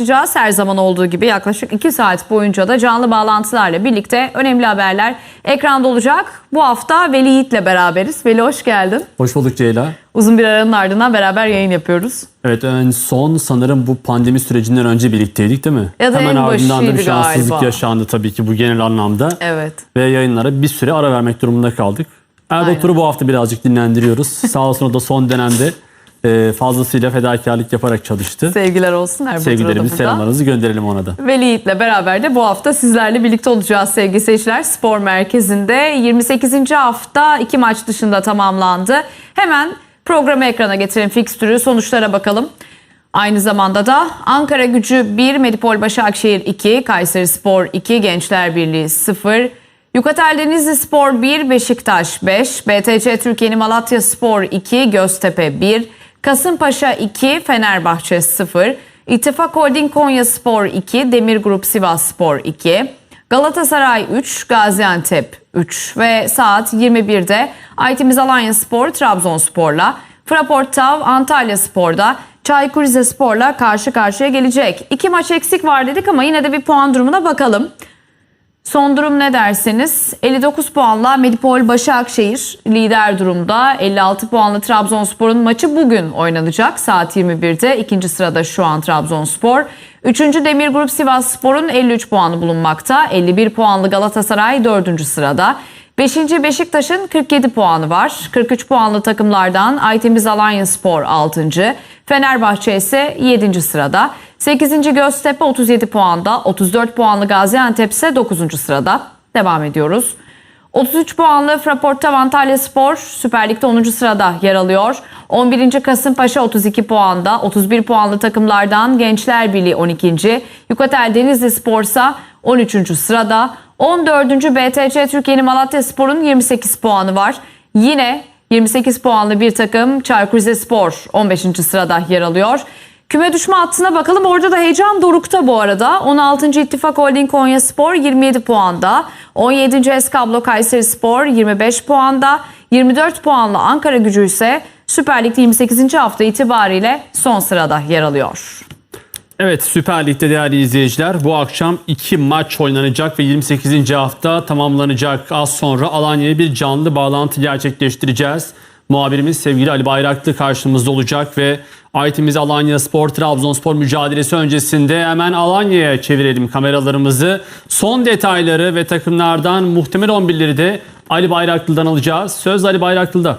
Yapacağız her zaman olduğu gibi yaklaşık 2 saat boyunca da canlı bağlantılarla birlikte önemli haberler ekranda olacak. Bu hafta Veli Yiğit'le beraberiz. Veli hoş geldin. Hoş bulduk Ceyla. Uzun bir aranın ardından beraber yayın yapıyoruz. Evet en son sanırım bu pandemi sürecinden önce birlikteydik değil mi? Ya da Hemen en ardından da bir şanssızlık galiba. yaşandı tabii ki bu genel anlamda. Evet. Ve yayınlara bir süre ara vermek durumunda kaldık. Erdoğan'ı bu hafta birazcık dinlendiriyoruz. Sağ olsun o da son dönemde e, fazlasıyla fedakarlık yaparak çalıştı. Sevgiler olsun Erbatur'a da Sevgilerimizi, selamlarınızı gönderelim ona da. Veli Yiğit'le beraber de bu hafta sizlerle birlikte olacağız sevgili seyirciler. Spor Merkezi'nde 28. hafta iki maç dışında tamamlandı. Hemen programı ekrana getirelim fikstürü sonuçlara bakalım. Aynı zamanda da Ankara gücü 1, Medipol Başakşehir 2, Kayseri Spor 2, Gençler Birliği 0, Yukatel Denizli Spor 1, Beşiktaş 5, BTC Türkiye'nin Malatya Spor 2, Göztepe 1, Kasımpaşa 2, Fenerbahçe 0, İttifak Holding Konya Spor 2, Demir Grup Sivas Spor 2, Galatasaray 3, Gaziantep 3 ve saat 21'de Aytimiz Alanya Spor Trabzonspor'la, Fraport Tav Antalya Spor'da Çaykur Rizespor'la karşı karşıya gelecek. İki maç eksik var dedik ama yine de bir puan durumuna bakalım. Son durum ne derseniz 59 puanla Medipol Başakşehir lider durumda. 56 puanlı Trabzonspor'un maçı bugün oynanacak saat 21'de. İkinci sırada şu an Trabzonspor. Üçüncü Demir Grup Sivas Spor'un 53 puanı bulunmakta. 51 puanlı Galatasaray dördüncü sırada. Beşinci Beşiktaş'ın 47 puanı var. 43 puanlı takımlardan Aytemiz Alanya Spor 6. Fenerbahçe ise 7. sırada. 8. Göztepe 37 puanda. 34 puanlı Gaziantep ise 9. sırada. Devam ediyoruz. 33 puanlı Fraport Tav Antalya Spor Süper Lig'de 10. sırada yer alıyor. 11. Kasımpaşa 32 puanda. 31 puanlı takımlardan Gençler Birliği 12. Yukatel Denizli Spor ise 13. sırada. 14. BTC Türkiye'nin Malatya Spor'un 28 puanı var. Yine 28 puanlı bir takım Çaykur Rizespor 15. sırada yer alıyor. Küme düşme hattına bakalım. Orada da heyecan dorukta bu arada. 16. İttifak Holding Konya Spor 27 puanda. 17. Eskablo Kayseri Spor 25 puanda. 24 puanlı Ankara gücü ise Süper Lig'de 28. hafta itibariyle son sırada yer alıyor. Evet Süper Lig'de değerli izleyiciler bu akşam iki maç oynanacak ve 28. hafta tamamlanacak. Az sonra Alanya'ya bir canlı bağlantı gerçekleştireceğiz. Muhabirimiz sevgili Ali Bayraklı karşımızda olacak ve Aytimiz Alanya Spor Trabzonspor mücadelesi öncesinde hemen Alanya'ya çevirelim kameralarımızı. Son detayları ve takımlardan muhtemel 11'leri de Ali Bayraklı'dan alacağız. Söz Ali Bayraklı'da.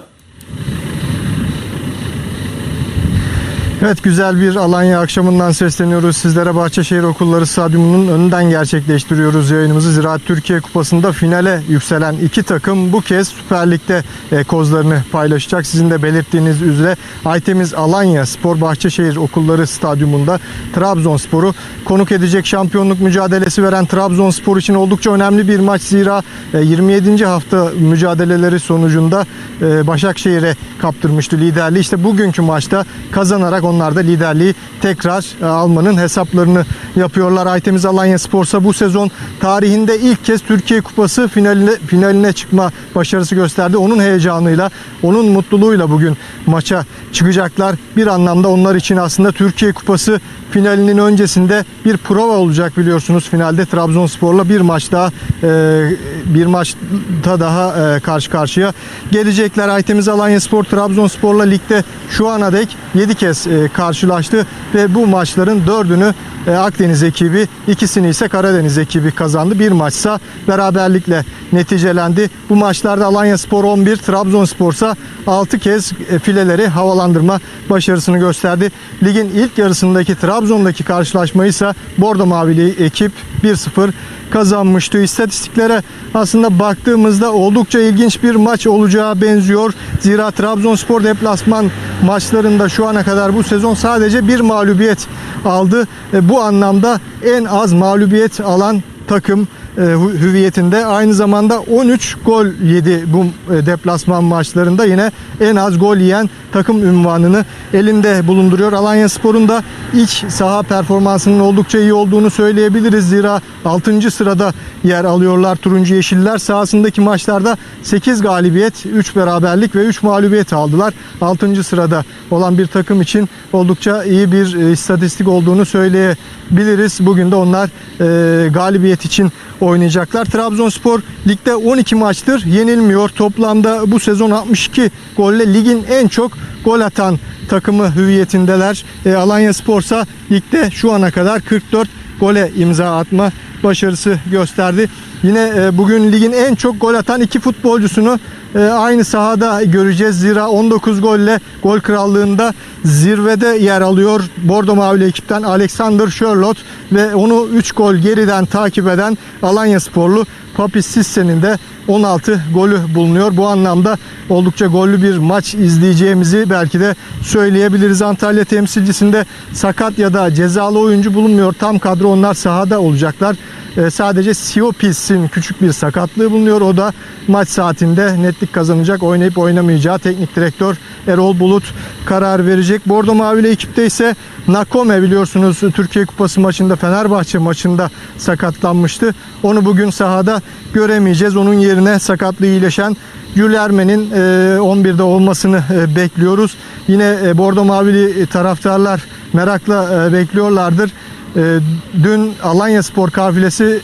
Evet güzel bir Alanya akşamından sesleniyoruz. Sizlere Bahçeşehir Okulları Stadyumu'nun önünden gerçekleştiriyoruz yayınımızı. Ziraat Türkiye Kupası'nda finale yükselen iki takım bu kez Süper Lig'de e, kozlarını paylaşacak. Sizin de belirttiğiniz üzere Aytemiz Alanya Spor Bahçeşehir Okulları Stadyumu'nda Trabzonspor'u konuk edecek şampiyonluk mücadelesi veren Trabzonspor için oldukça önemli bir maç. Zira e, 27. hafta mücadeleleri sonucunda e, Başakşehir'e kaptırmıştı liderliği. İşte bugünkü maçta kazanarak onlar da liderliği tekrar e, almanın hesaplarını yapıyorlar. Aytemiz Alanya Spor'sa bu sezon tarihinde ilk kez Türkiye Kupası finaline, finaline çıkma başarısı gösterdi. Onun heyecanıyla, onun mutluluğuyla bugün maça çıkacaklar. Bir anlamda onlar için aslında Türkiye Kupası finalinin öncesinde bir prova olacak biliyorsunuz. Finalde Trabzonspor'la bir maç daha e, bir maçta daha e, karşı karşıya gelecekler. Aytemiz Alanya Spor Trabzonspor'la ligde şu ana dek 7 kez karşılaştı ve bu maçların dördünü e, Akdeniz ekibi, ikisini ise Karadeniz ekibi kazandı. Bir maçsa beraberlikle neticelendi. Bu maçlarda Alanya Spor 11, Trabzonspor ise 6 kez e, fileleri havalandırma başarısını gösterdi. Ligin ilk yarısındaki Trabzon'daki karşılaşmayı ise Bordo Mavili ekip 1-0 kazanmıştı. İstatistiklere aslında baktığımızda oldukça ilginç bir maç olacağı benziyor. Zira Trabzonspor deplasman maçlarında şu ana kadar bu sezon sadece bir mağlubiyet aldı. Bu anlamda en az mağlubiyet alan takım hüviyetinde. Aynı zamanda 13 gol yedi bu e, deplasman maçlarında. Yine en az gol yiyen takım ünvanını elinde bulunduruyor. Alanya Spor'un da iç saha performansının oldukça iyi olduğunu söyleyebiliriz. Zira 6. sırada yer alıyorlar Turuncu Yeşiller. Sahasındaki maçlarda 8 galibiyet, 3 beraberlik ve 3 mağlubiyet aldılar. 6. sırada olan bir takım için oldukça iyi bir e, istatistik olduğunu söyleyebiliriz. Bugün de onlar e, galibiyet için oynayacaklar. Trabzonspor ligde 12 maçtır yenilmiyor. Toplamda bu sezon 62 golle ligin en çok gol atan takımı hüviyetindeler. E, Alanya Spor'sa ligde şu ana kadar 44 gole imza atma başarısı gösterdi. Yine e, bugün ligin en çok gol atan iki futbolcusunu e, aynı sahada göreceğiz. Zira 19 golle gol krallığında zirvede yer alıyor. Bordo Mavili ekipten Alexander Sherlock ve onu 3 gol geriden takip eden Alanya Sporlu Papis Sisse'nin de 16 golü bulunuyor. Bu anlamda oldukça gollü bir maç izleyeceğimizi belki de söyleyebiliriz. Antalya temsilcisinde sakat ya da cezalı oyuncu bulunmuyor. Tam kadro onlar sahada olacaklar. Ee, sadece Siopis'in küçük bir sakatlığı bulunuyor. O da maç saatinde netlik kazanacak. Oynayıp oynamayacağı teknik direktör Erol Bulut karar verecek. Bordo Mavili ekipte ise Nakome biliyorsunuz Türkiye Kupası maçında Fenerbahçe maçında sakatlanmıştı. Onu bugün sahada göremeyeceğiz. Onun yerine sakatlığı iyileşen Gülermen'in e, 11'de olmasını e, bekliyoruz. Yine e, Bordo Mavili taraftarlar merakla e, bekliyorlardır. E, dün Alanya Spor kafilesi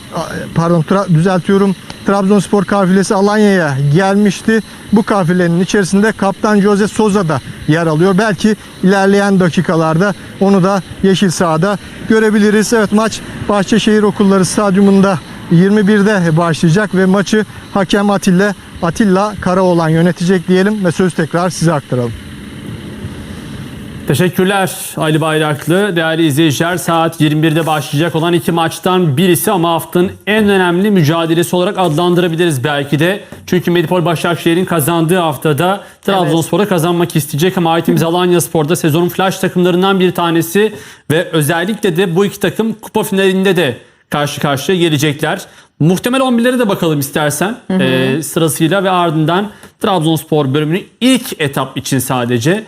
pardon tra- düzeltiyorum Trabzonspor kafilesi Alanya'ya gelmişti. Bu kafilenin içerisinde kaptan Jose Souza da yer alıyor. Belki ilerleyen dakikalarda onu da yeşil sahada görebiliriz. Evet maç Bahçeşehir Okulları Stadyumunda 21'de başlayacak ve maçı hakem Atilla Atilla Karaoğlan yönetecek diyelim ve söz tekrar size aktaralım. Teşekkürler Ali Bayraklı. Değerli izleyiciler saat 21'de başlayacak olan iki maçtan birisi ama haftanın en önemli mücadelesi olarak adlandırabiliriz belki de. Çünkü Medipol Başakşehir'in kazandığı haftada Trabzonspor'a kazanmak isteyecek ama Aytimiz Alanya Spor'da sezonun flash takımlarından bir tanesi ve özellikle de bu iki takım kupa finalinde de karşı karşıya gelecekler. Muhtemel 11'lere de bakalım istersen Ee, sırasıyla ve ardından Trabzonspor bölümünü ilk etap için sadece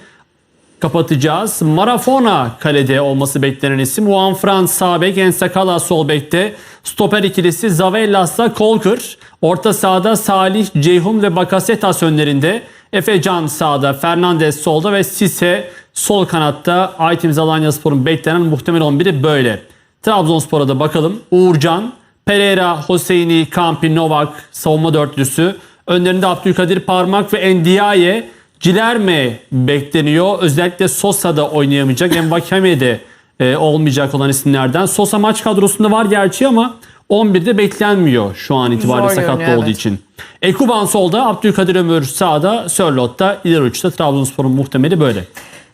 kapatacağız. Marafona kalede olması beklenen isim. Juan Fran sağ bek, Ensakala sol bekte. Stoper ikilisi Zavellas'la Kolkır. Orta sahada Salih, Ceyhun ve Bakasetas önlerinde. Efecan sağda, Fernandez solda ve Sise sol kanatta. Aytimiz Alanya Spor'un beklenen muhtemel 11'i böyle. Trabzonspor'a da bakalım. Uğurcan, Pereira, Hosseini, Kampi, Novak savunma dörtlüsü. Önlerinde Abdülkadir Parmak ve Endiaye. Cilerme bekleniyor. Özellikle Sosa da oynayamayacak. Envakame de e, olmayacak olan isimlerden. Sosa maç kadrosunda var gerçi ama 11'de beklenmiyor şu an itibariyle Zor sakatlı görünüyor, olduğu evet. için. Ekuban solda, Abdülkadir Ömür sağda, Sörlot'ta, ileri uçta Trabzonspor'un muhtemeli böyle.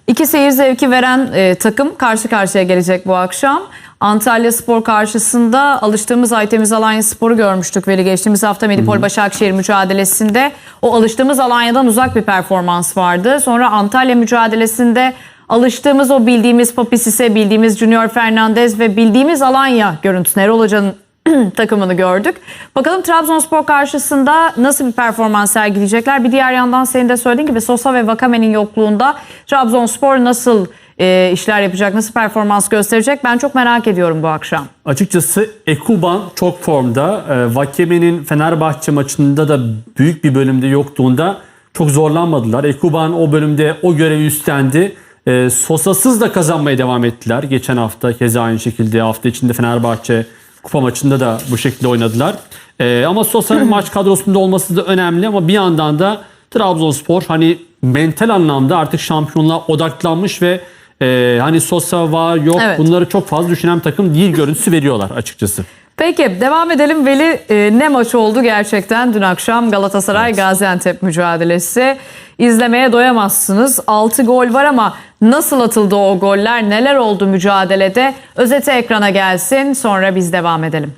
İki seyir zevki veren e, takım karşı karşıya gelecek bu akşam. Antalya Spor karşısında alıştığımız Aytemiz Alanya Spor'u görmüştük Veli geçtiğimiz hafta Medipol Başakşehir mücadelesinde. O alıştığımız Alanya'dan uzak bir performans vardı. Sonra Antalya mücadelesinde alıştığımız o bildiğimiz Papisis'e, bildiğimiz Junior Fernandez ve bildiğimiz Alanya görüntüsü Erol Hoca'nın takımını gördük. Bakalım Trabzonspor karşısında nasıl bir performans sergileyecekler? Bir diğer yandan senin de söylediğin gibi Sosa ve Vakame'nin yokluğunda Trabzonspor nasıl e, işler yapacak, nasıl performans gösterecek? Ben çok merak ediyorum bu akşam. Açıkçası Ekuban çok formda. E, Vakeme'nin Fenerbahçe maçında da büyük bir bölümde yoktuğunda çok zorlanmadılar. Ekuban o bölümde o görevi üstlendi. E, Sosasız da kazanmaya devam ettiler. Geçen hafta keza aynı şekilde hafta içinde Fenerbahçe kupa maçında da bu şekilde oynadılar. E, ama Sosa'nın maç kadrosunda olması da önemli ama bir yandan da Trabzonspor hani mental anlamda artık şampiyonluğa odaklanmış ve e, hani Sosa var yok Evet. bunları çok fazla düşünen takım değil görüntüsü veriyorlar açıkçası. Peki devam edelim. Veli e, ne maç oldu gerçekten dün akşam Galatasaray Gaziantep mücadelesi. İzlemeye doyamazsınız. 6 gol var ama nasıl atıldı o goller? Neler oldu mücadelede? Özeti ekrana gelsin. Sonra biz devam edelim.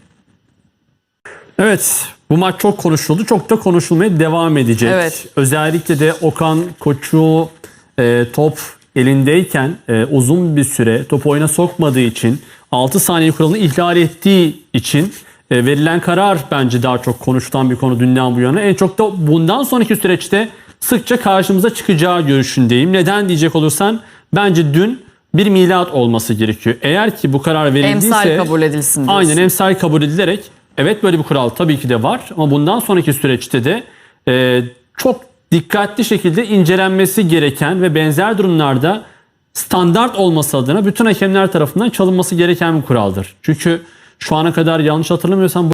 Evet bu maç çok konuşuldu. Çok da konuşulmaya devam edecek. Evet. Özellikle de Okan Koçu e, top elindeyken e, uzun bir süre top oyuna sokmadığı için 6 saniye kuralını ihlal ettiği için E, verilen karar bence daha çok konuşulan bir konu dünden bu yana. En çok da bundan sonraki süreçte sıkça karşımıza çıkacağı görüşündeyim. Neden diyecek olursan bence dün bir milat olması gerekiyor. Eğer ki bu karar verildiyse... Emsal kabul edilsin diyorsun. Aynen emsal kabul edilerek evet böyle bir kural tabii ki de var ama bundan sonraki süreçte de e, çok dikkatli şekilde incelenmesi gereken ve benzer durumlarda standart olması adına bütün hakemler tarafından çalınması gereken bir kuraldır. Çünkü şu ana kadar yanlış hatırlamıyorsam